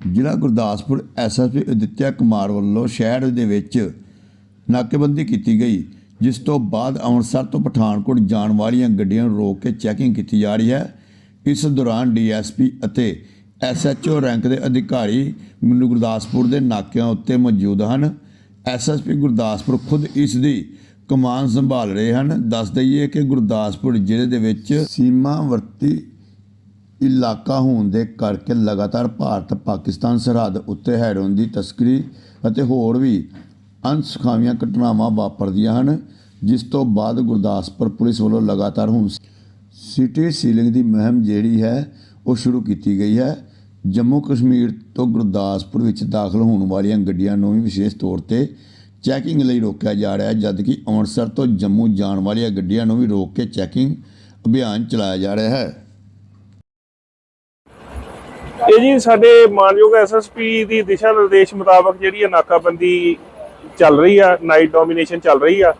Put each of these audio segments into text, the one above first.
ਜ਼ਿਲ੍ਹਾ ਗੁਰਦਾਸਪੁਰ ਐਸਐਸਪੀ ਅਦਿੱਤਿਆ ਕੁਮਾਰ ਵੱਲੋਂ ਸ਼ਹਿਰ ਦੇ ਵਿੱਚ ਨਾਕੇਬੰਦੀ ਕੀਤੀ ਗਈ, ਜਿਸ ਤੋਂ ਬਾਅਦ ਅੰਮ੍ਰਿਤਸਰ ਤੋਂ ਪਠਾਨਕੋਟ ਜਾਣ ਵਾਲੀਆਂ ਗੱਡੀਆਂ ਨੂੰ ਰੋਕ ਕੇ ਚੈਕਿੰਗ ਕੀਤੀ ਜਾ ਰਹੀ ਹੈ। ਇਸ ਦੌਰਾਨ ਡੀਐਸਪੀ ਅਤੇ ਐਸਐਚਓ ਰੈਂਕ ਦੇ ਅਧਿਕਾਰੀ ਮੈਨੂੰ ਗੁਰਦਾਸਪੁਰ ਦੇ ਨਾਕਿਆਂ ਉੱਤੇ ਮੌਜੂਦ ਹਨ। ਐਸਐਸਪੀ ਗੁਰਦਾਸਪੁਰ ਖੁਦ ਇਸ ਦੀ ਕਮਾਨ ਸੰਭਾਲ ਰਹੇ ਹਨ। ਦੱਸ ਦਈਏ ਕਿ ਗੁਰਦਾਸਪੁਰ ਜ਼ਿਲ੍ਹੇ ਦੇ ਵਿੱਚ ਸੀਮਾਵਰਤੀ ਇਲਾਕਾ ਹੋਣ ਦੇ ਕਰਕੇ ਲਗਾਤਾਰ ਭਾਰਤ, ਪਾਕਿਸਤਾਨ, ਸਰਹੱਦ ਉੱਤੇ ਹੈਰੋਇਨ ਦੀ ਤਸਕਰੀ ਅਤੇ ਹੋਰ ਵੀ ਅਨਸੁਖਾਵੀਆਂ ਘਟਨਾਵਾਂ ਵਾਪਰਦੀਆਂ ਹਨ, ਜਿਸ ਤੋਂ ਬਾਅਦ ਗੁਰਦਾਸਪੁਰ ਪੁਲਿਸ ਵੱਲੋਂ ਲਗਾਤਾਰ ਹੁਣ ਸਿਟੀ ਸੀਲਿੰਗ ਦੀ ਮੁਹਿੰਮ ਜਿਹੜੀ ਹੈ, ਉਹ ਸ਼ੁਰੂ ਕੀਤੀ ਗਈ ਹੈ। ਜੰਮੂ ਕਸ਼ਮੀਰ ਤੋਂ ਗੁਰਦਾਸਪੁਰ ਵਿੱਚ ਦਾਖਲ ਹੋਣ ਵਾਲੀਆਂ ਗੱਡੀਆਂ ਨੂੰ ਵੀ ਵਿਸ਼ੇਸ਼ ਤੌਰ ਤੇ ਚੈਕਿੰਗ ਲਈ ਰੋਕਿਆ ਜਾ ਰਿਹਾ ਹੈ, ਜਦਕਿ ਅੰਮ੍ਰਿਤਸਰ ਤੋਂ ਜੰਮੂ ਜਾਣ ਵਾਲੀਆਂ ਗੱਡੀਆਂ ਨੂੰ ਵੀ ਰੋਕ ਕੇ ਚੈਕਿੰਗ ਅਭਿਆਨ ਚਲਾਇਆ ਜਾ ਰਿਹਾ ਹੈ। ਇਹ ਜੀ ਸਾਡੇ ਮਾਨਯੋਗ ਐਸਐਸਪੀ ਦੀ ਦਿਸ਼ਾ ਨਿਰਦੇਸ਼ ਮੁਤਾਬਕ ਜਿਹੜੀ ਹੈ ਨਾਕਾਬੰਦੀ ਚੱਲ ਰਹੀ ਆ ਨਾਈਟ ਡੋਮੀਨੇਸ਼ਨ ਚੱਲ ਰਹੀ ਆ,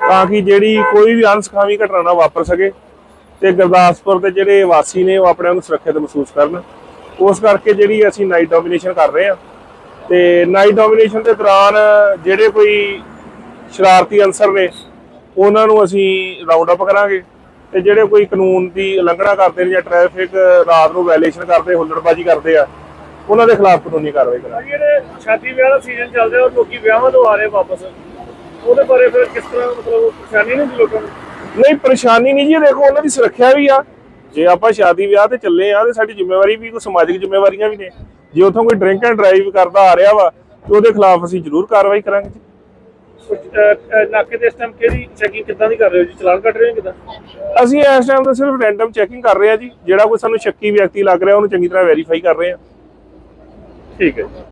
ਤਾਂ ਕਿ ਜਿਹੜੀ ਕੋਈ ਵੀ ਅਨਸਖਾਵੀ ਘਟਨਾ ਨਾ ਵਾਪਰ ਸਕੇ ਤੇ ਗੁਰਦਾਸਪੁਰ ਦੇ ਜਿਹੜੇ ਵਾਸੀ ਨੇ ਉਹ ਆਪਣੇ ਆਪ ਨੂੰ ਸੁਰੱਖਿਅਤ ਮਹਿਸੂਸ ਕਰਨ। ਉਸ ਕਰਕੇ ਜਿਹੜੀ ਅਸੀਂ ਨਾਈਟ ਡੋਮੀਨੇਸ਼ਨ ਕਰ ਰਹੇ ਆ ਤੇ ਨਾਈਟ ਡੋਮੀਨੇਸ਼ਨ ਦੇ ਦੌਰਾਨ ਜਿਹੜੇ ਕੋਈ ਸ਼ਰਾਰਤੀ ਅਨਸਰ ਨੇ, ਉਹਨਾਂ ਨੂੰ ਅਸੀਂ ਰਾਉਂਡ ਅਪ ਕਰਾਂਗੇ। ਤੇ ਜਿਹੜੇ ਕੋਈ ਕਾਨੂੰਨ ਦੀ ਉਲੰਘਣਾ ਕਰਦੇ ਨੇ ਜਾਂ ਟ੍ਰੈਫਿਕ ਰਾਤ ਨੂੰ ਵਾਇਲੇਸ਼ਨ ਕਰਦੇ ਹੁੱਲੜਬਾਜ਼ੀ ਕਰਦੇ ਆ ਉਹਨਾਂ ਦੇ ਖਿਲਾਫ ਕਾਨੂੰਨੀ ਕਾਰਵਾਈ ਕਰਾਂਗੇ। ਜਿਹੜੇ ਸ਼ਾਦੀ ਵਿਆਹ ਦਾ ਸੀਜ਼ਨ ਚੱਲ ਰਿਹਾ ਔਰ ਲੋਕੀ ਵਿਆਹਾਂ ਤੋਂ ਆ ਰਹੇ ਵਾਪਸ। ਉਹਦੇ ਬਾਰੇ ਫਿਰ ਕਿਸ ਤਰ੍ਹਾਂ ਮਤਲਬ ਪਰੇਸ਼ਾਨੀ ਨਹੀਂ ਲੋਕਾਂ ਨੂੰ? ਨਹੀਂ ਪਰੇਸ਼ਾਨੀ ਨਹੀਂ ਜੀ ਦੇਖੋ ਉਹਨਾਂ ਦੀ ਸੁਰੱਖਿਆ ਵੀ ਆ। ਜੇ ਆਪਾਂ ਸ਼ਾਦੀ ਵਿਆਹ ਤੇ ਚੱਲੇ ਆ ਤੇ ਸਾਡੀ ਜ਼ਿੰਮੇਵਾਰੀ ਵੀ ਕੋਈ ਸਮਾਜਿਕ ਜ਼ਿੰਮੇਵਾਰੀਆਂ ਵੀ ਨੇ। ਜੇ ਉੱਥੋਂ ਕੋਈ ਡਰਿੰਕ ਐਂਡ ਡਰਾਈਵ ਕਰਦਾ ਆ ਰਿਹਾ ਵਾ ਤੇ ਉਹਦੇ ਖਿਲਾਫ ਅਸੀਂ ਜ਼ਰੂਰ ਕਾਰਵਾਈ ਕਰਾਂਗੇ ਨਾਕੇ ਦੇ ਇਸ ਟਾਈਮ ਕਿਹੜੀ ਚੈਕਿੰਗ ਕਿੱਦਾਂ ਦੀ ਕਰ ਰਹੇ ਹੋ ਜੀ? ਚਲਾਨ ਕੱਟ ਰਹੇ ਹੋ ਕਿੱਦਾਂ? ਅਸੀਂ ਇਸ ਟਾਈਮ ਤਾਂ ਸਿਰਫ ਰੈਂਡਮ ਚੈਕਿੰਗ ਕਰ ਰਹੇ ਆ ਜੀ। ਜਿਹੜਾ ਕੋਈ ਸਾਨੂੰ ਸ਼ੱਕੀ ਵਿਅਕਤੀ ਲੱਗ ਰਿਹਾ ਉਹਨੂੰ ਚੰਗੀ ਤਰ੍ਹਾਂ ਵੈਰੀਫਾਈ ਕਰ ਰਹੇ ਆ ਠੀਕ ਹੈ ਜੀ।